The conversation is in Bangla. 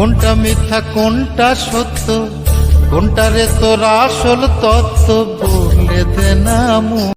কোনটা মিথ্যা কোনটা সত্য? কোনটা রে তোর আসল তত্ত্ব বলে দে না